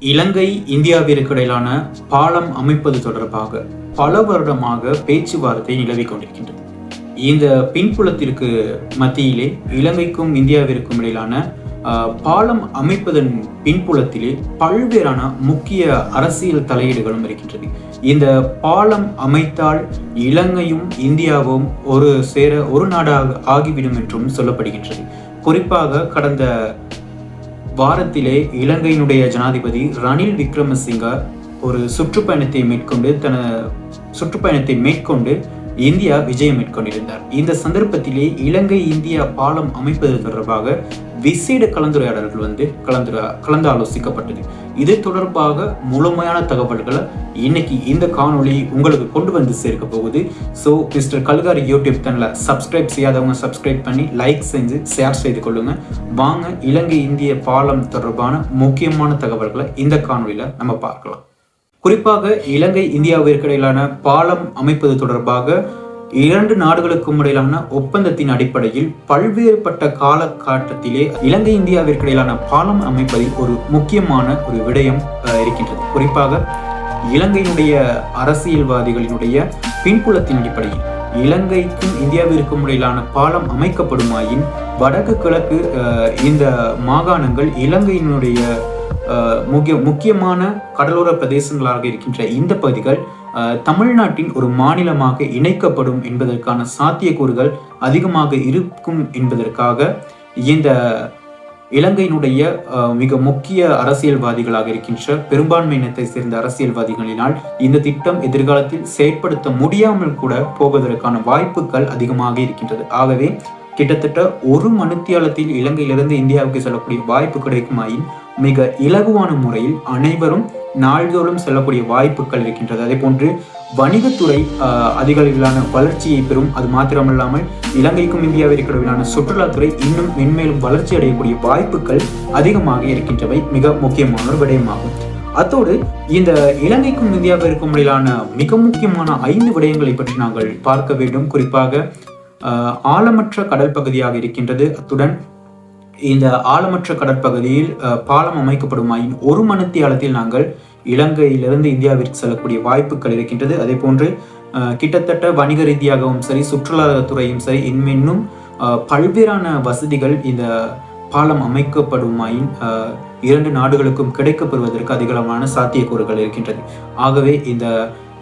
இலங்கை இந்தியாவிற்கு இடையிலான பாலம் அமைப்பது தொடர்பாக பல வருடமாக பேச்சுவார்த்தை நிலவிக் கொண்டிருக்கின்றது. இந்த பின்புலத்திற்கு மத்தியிலே இலங்கைக்கும் இந்தியாவிற்கும் இடையிலான பாலம் அமைப்பதன் பின்புலத்திலே பல்வேறான முக்கிய அரசியல் தலையீடுகளும் இருக்கின்றது. இந்த பாலம் அமைத்தால் இலங்கையும் இந்தியாவும் ஒரு சேர ஒரு நாடாக ஆகிவிடும் என்றும் சொல்லப்படுகின்றது. குறிப்பாக கடந்த வாரத்திலே இலங்கையினுடைய ஜனாதிபதி ரணில் விக்ரமசிங்க ஒரு சுற்றுப்பயணத்தை மேற்கொண்டு தன சுற்றுப்பயணத்தை மேற்கொண்டு இந்தியா விஜயம் மேற்கொண்டிருந்தார். இந்த சந்தர்ப்பத்திலே இலங்கை இந்தியா பாலம் அமைப்பது தொடர்பாக விசேட கலந்துரையாடல்கள் வந்து கலந்து கலந்து ஆலோசிக்கப்பட்டது இது தொடர்பாக முழுமையான தகவல்களை இன்னைக்கு இந்த காணொளி உங்களுக்கு கொண்டு வந்து சேர்க்க போகுது. ஸோ மிஸ்டர் கல்காரி யூடியூப் சேனலை சப்ஸ்கிரைப் செய்யாதவங்க சப்ஸ்கிரைப் பண்ணி லைக் செஞ்சு ஷேர் செய்து கொள்ளுங்க. வாங்க இலங்கை இந்திய பாலம் தொடர்பான முக்கியமான தகவல்களை இந்த காணொலியில் நம்ம பார்க்கலாம். குறிப்பாக இலங்கை இந்தியாவிற்கு இடையிலான பாலம் அமைப்பது தொடர்பாக இரண்டு நாடுகளுக்கும் இடையிலான ஒப்பந்தத்தின் அடிப்படையில் பல்வேறுபட்ட காலகட்டத்திலே இலங்கை இந்தியாவிற்கு இடையிலான பாலம் அமைப்பதில் ஒரு முக்கியமான ஒரு விடயம் அஹ், இருக்கின்றது. குறிப்பாக இலங்கையினுடைய அரசியல்வாதிகளினுடைய பின்புலத்தின் அடிப்படையில் இலங்கைக்கும் இந்தியாவிற்கும் இடையிலான பாலம் அமைக்கப்படுமாயின் வடக்கு கிழக்கு அஹ், இந்த மாகாணங்கள் இலங்கையினுடைய முக்கிய முக்கியமான கடலோர பிரதேசங்களாக இருக்கின்ற இந்த பகுதிகள் தமிழ்நாட்டின் ஒரு மாநிலமாக இணைக்கப்படும் என்பதற்கான சாத்தியக்கூறுகள் அதிகமாக இருக்கும் என்பதற்காக இந்த இலங்கையினுடைய அஹ், மிக முக்கிய அரசியல்வாதிகளாக இருக்கின்ற பெரும்பான்மை இனத்தை சேர்ந்த அரசியல்வாதிகளினால் இந்த திட்டம் எதிர்காலத்தில் செயற்படுத்த முடியாமல் கூட போவதற்கான வாய்ப்புகள் அதிகமாக இருக்கின்றது. ஆகவே கிட்டத்தட்ட ஒரு மணித்தியாலத்தில் இலங்கையிலிருந்து இந்தியாவுக்கு செல்லக்கூடிய வாய்ப்பு கிடைக்குமாயின் மிக இலகுவான முறையில் அனைவரும் நாள்தோறும் செல்லக்கூடிய வாய்ப்புகள் இருக்கின்றது. அதே போன்று வணிகத்துறை அதிகளவிலான வளர்ச்சியை பெறும் அது மாத்திரமல்லாமல் இலங்கைக்கும் இந்தியாவிற்கு இடையிலான சுற்றுலாத்துறை இன்னும் மென்மேலும் வளர்ச்சி அடையக்கூடிய வாய்ப்புகள் அதிகமாக இருக்கின்றவை. மிக முக்கியமான ஒரு விடயமாகும். அத்தோடு இந்த இலங்கைக்கும் இந்தியாவிற்கும் இடையிலான மிக முக்கியமான ஐந்து விடயங்களை பற்றி நாங்கள் பார்க்க வேண்டும். குறிப்பாக ஆழமற்ற கடல் பகுதியாக இருக்கின்றது. அத்துடன் இந்த ஆழமற்ற கடற்பகுதியில் பாலம் அமைக்கப்படுமாயின் ஒரு மணித்தியாலத்தில் நாங்கள் இலங்கையிலிருந்து இந்தியாவிற்கு செல்லக்கூடிய வாய்ப்புகள் இருக்கின்றது. அதே போன்று அஹ், கிட்டத்தட்ட வணிக ரீதியாகவும் சரி சுற்றுலாத்துறையும் சரி இன்னும் அஹ், பல்வேறான வசதிகள் இந்த பாலம் அமைக்கப்படுமாயின் இரண்டு நாடுகளுக்கும் கிடைக்கப்பெறுவதற்கு அதிகளவான சாத்தியக்கூறுகள் இருக்கின்றது. ஆகவே இந்த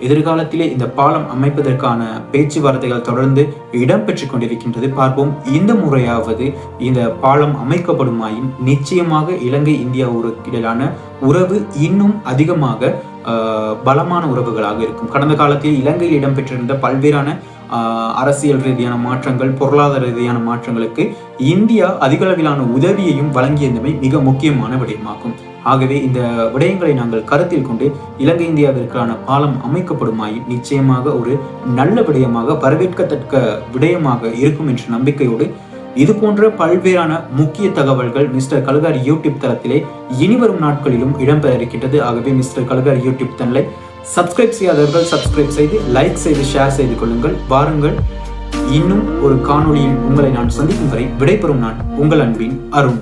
எதிர்காலத்திலே இந்த பாலம் அமைப்பதற்கான பேச்சுவார்த்தைகள் தொடர்ந்து இடம்பெற்று கொண்டிருக்கின்றது. பார்ப்போம். இந்த முறையாவது இந்த பாலம் அமைக்கப்படுமாயின் நிச்சயமாக இலங்கை இந்தியா இடையிலான உறவு இன்னும் அதிகமாக ஆஹ், பலமான உறவுகளாக இருக்கும். கடந்த காலத்தில் இலங்கையில் இடம்பெற்றிருந்த பல்வேறான அரசியல் ரீதியான மாற்றங்கள் பொருளாதார ரீதியான மாற்றங்களுக்கு இந்தியா அதிகளவிலான உதவியையும் வழங்கியதுமே மிக முக்கியமான விடயமாகும். ஆகவே இந்த விடயங்களை நாங்கள் கருத்தில் கொண்டு இலங்கை இந்தியாவிற்கான பாலம் அமைக்கப்படுமாயின் நிச்சயமாக ஒரு நல்ல விடயமாக வரவேற்கத்தக்க விடயமாக இருக்கும் என்ற நம்பிக்கையோடு இது போன்ற பல்வேறான முக்கிய தகவல்கள் மிஸ்டர் கல்காரி யூடியூப் தளத்திலே இனிவரும் நாட்களிலும் இடம்பெற இருக்கின்றது ஆகவே மிஸ்டர் கல்காரி யூடியூப் சேனலை சப்ஸ்கிரைப் செய்யாதவர்கள் சப்ஸ்கிரைப் செய்து லைக் செய்து ஷேர் செய்து கொள்ளுங்கள். வாருங்கள். இன்னும் ஒரு காணொளியில் உங்களை நான் சந்திக்கும் வரை விடைபெறும் நான் உங்கள் அன்பின் அருண்.